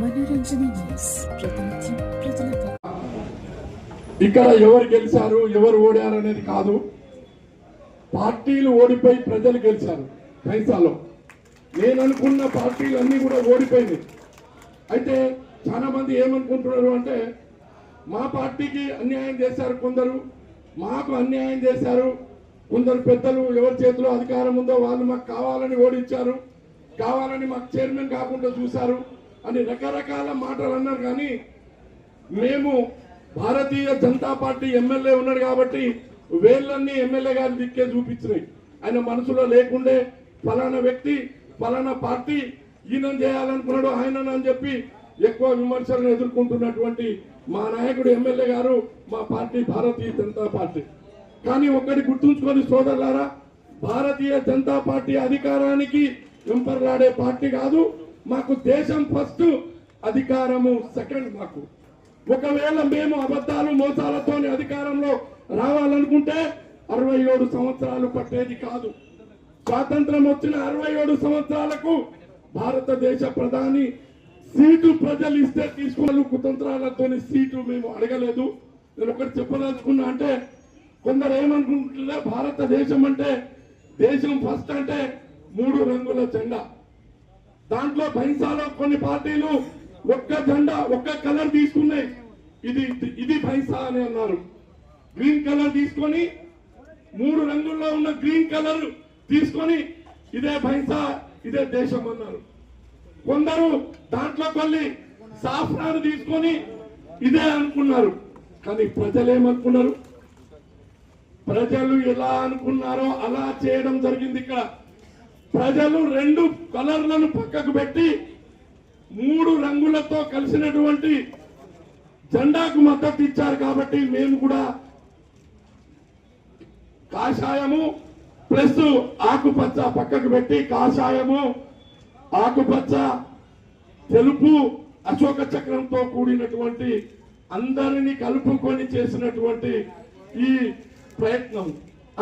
మనోరంజన news ప్రతినిత్యం. ప్రజలతో ఇక్కడ ఎవరు గెలిచారు ఎవరు ఓడారు అనేది కాదు. పార్టీలు ఓడిపోయి ప్రజలు గెలిచారు పైసాలో నేను అనుకున్న పార్టీలు అన్నీ కూడా ఓడిపోయింది అయితే చాలా మంది ఏమనుకుంటున్నారు అంటే మా పార్టీకి అన్యాయం చేశారు కొందరు మాకు అన్యాయం చేశారు. కొందరు పెద్దలు ఎవరి చేతిలో అధికారం ఉందో వాళ్ళు మాకు కావాలని ఓడించారు కావాలని మాకు చైర్మన్ కాకుండా చూశారు. అని రకరకాల మాటలు అన్నారు కానీ మేము భారతీయ జనతా పార్టీ ఎమ్మెల్యే ఉన్నాడు కాబట్టి వేళ్ళన్నీ ఎమ్మెల్యే గారి దిక్కే చూపించినాయి. ఆయన మనసులో లేకుండే ఫలానా వ్యక్తి ఫలానా పార్టీ ఈయన చేయాలనుకున్నాడు ఆయన అని చెప్పి ఎక్కువ విమర్శలను ఎదుర్కొంటున్నటువంటి మా నాయకుడు ఎమ్మెల్యే గారు మా పార్టీ భారతీయ జనతా పార్టీ. కానీ ఒక్కటి గుర్తుంచుకొని సోదరులారా భారతీయ జనతా పార్టీ అధికారానికి వెంపర్లాడే పార్టీ కాదు మాకు దేశం ఫస్ట్ అధికారము సెకండ్ మాకు. ఒకవేళ మేము అబద్ధాలు మోసాలతో అధికారంలో రావాలనుకుంటే అరవై ఏడు సంవత్సరాలు పట్టేది కాదు. స్వాతంత్రం వచ్చిన అరవై ఏడు సంవత్సరాలకు భారతదేశ ప్రధాని సీటు ప్రజలు ఇస్తే తీసుకున్న కుతంత్రాలతో సీటు మేము అడగలేదు. నేను ఒకటి చెప్పదలుచుకున్నా అంటే కొందరు ఏమనుకుంటున్నా భారతదేశం అంటే దేశం ఫస్ట్ అంటే మూడు రంగుల జెండా. దాంట్లో భైంసాలో కొన్ని పార్టీలు ఒక్క జెండా ఒక్క కలర్ తీసుకున్నాయి ఇది ఇది భైంసా అని అన్నారు. గ్రీన్ కలర్ తీసుకొని మూడు రంగుల్లో ఉన్న గ్రీన్ కలర్ తీసుకొని ఇదే బైన్సా ఇదే దేశం అన్నారు. కొందరు దాంట్లో కొన్ని సాఫ్రాన్ తీసుకొని ఇదే అనుకున్నారు. కానీ ప్రజలు ఏమనుకున్నారు ప్రజలు ఎలా అనుకున్నారో అలా చేయడం జరిగింది ఇక్కడ. ప్రజలు రెండు కలర్లను పక్కకు పెట్టి మూడు రంగులతో కలిసినటువంటి జెండాకు మద్దతు ఇచ్చారు కాబట్టి మేము కూడా కాషాయము ప్లస్ ఆకుపచ్చ పక్కకు పెట్టి కాషాయము ఆకుపచ్చ తెలుపు అశోక చక్రంతో కూడినటువంటి అందరినీ కలుపుకొని చేసినటువంటి ఈ ప్రయత్నం.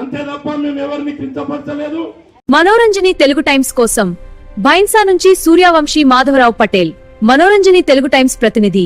అంతే తప్ప మేము ఎవరిని కించపరచలేదు. మనోరంజని తెలుగు టైమ్స్ కోసం భైన్సా నుంచి సూర్యవంశీ మాధవరావు పటేల్ మనోరంజని తెలుగు టైమ్స్ ప్రతినిధి